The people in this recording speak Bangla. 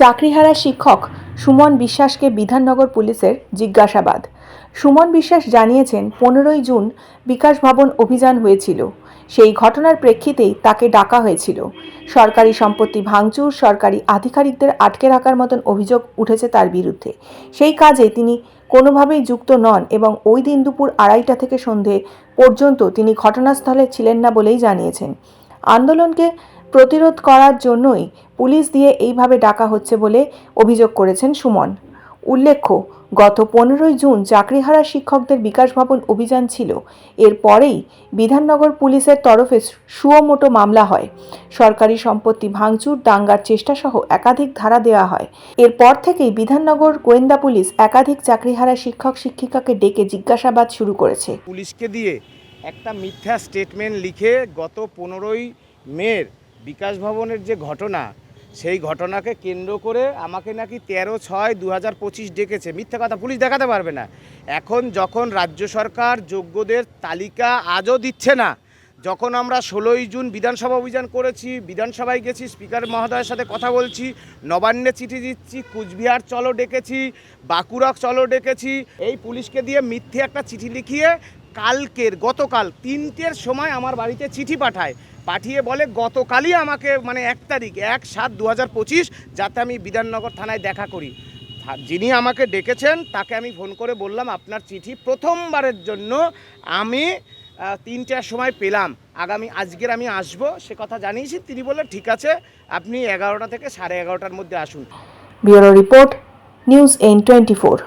চাকরিহারা শিক্ষক সুমন বিশ্বাসকে বিধাননগর পুলিশের জিজ্ঞাসাবাদ। সুমন বিশ্বাস জানিয়েছেন, পনেরোই জুন বিকাশ ভবন অভিযান হয়েছিল। সেই ঘটনার প্রেক্ষিতেই তাকে ডাকা হয়েছিল। সরকারি সম্পত্তি ভাঙচুর, সরকারি আধিকারিকদের আটকে রাখার মতন অভিযোগ উঠেছে তার বিরুদ্ধে। সেই কাজে তিনি কোনোভাবেই যুক্ত নন এবং ওই দিন দুপুর আড়াইটা থেকে সন্ধে পর্যন্ত তিনি ঘটনাস্থলে ছিলেন না বলেই জানিয়েছেন। আন্দোলনকে প্রতিরোধ করার জন্যই পুলিশ দিয়ে এইভাবে ডাকা হচ্ছে বলে অভিযোগ করেছেন সুমন। উল্লেখ্য, গত পনেরোই জুন চাকরিহারা শিক্ষকদের বিকাশ ভবন অভিযান ছিল। এরপরেই বিধাননগর পুলিশের তরফে সুয়মোটো মামলা হয়। সরকারি সম্পত্তি ভাঙচুর, দাঙ্গার চেষ্টাসহ একাধিক ধারা দেওয়া হয়। এরপর থেকেই বিধাননগর গোয়েন্দা পুলিশ একাধিক চাকরিহারা শিক্ষক শিক্ষিকাকে ডেকে জিজ্ঞাসাবাদ শুরু করেছে। পুলিশকে দিয়ে একটা মিথ্যা স্টেটমেন্ট লিখে গত পনেরোই মের বিকাশ ভবনের যে ঘটনা, সেই ঘটনাকে কেন্দ্র করে আমাকে নাকি তেরো ছয় দু হাজার পঁচিশ ডেকেছে। মিথ্যা কথা পুলিশ দেখাতে পারবে না। এখন যখন রাজ্য সরকার যোগ্যদের তালিকা আজও দিচ্ছে না, যখন আমরা ষোলোই জুন বিধানসভা অভিযান করেছি, বিধানসভায় গেছি, স্পিকার মহোদয়ের সাথে কথা বলছি, নবান্নে চিঠি দিচ্ছি, কুচবিহার চলো ডেকেছি, বাঁকুড়া চলো ডেকেছি, এই পুলিশকে দিয়ে মিথ্যে একটা চিঠি লিখিয়ে কালকের, গতকাল তিনটের সময় আমার বাড়িতে চিঠি পাঠায়। পাঠিয়ে বলে, গতকালই আমাকে মানে এক তারিখ, এক সাত দু হাজার পঁচিশ যাতে আমি বিধাননগর থানায় দেখা করি। যিনি আমাকে ডেকেছেন, তাকে আমি ফোন করে বললাম, আপনার চিঠি প্রথমবারের জন্য আমি তিনটার সময় পেলাম। আগামী, আজকের আমি আসব। সে কথা জানিয়েছি, তিনি বললেন, ঠিক আছে, আপনি এগারোটা থেকে সাড়ে এগারোটার মধ্যে আসুন। Bureau report, news N twenty four.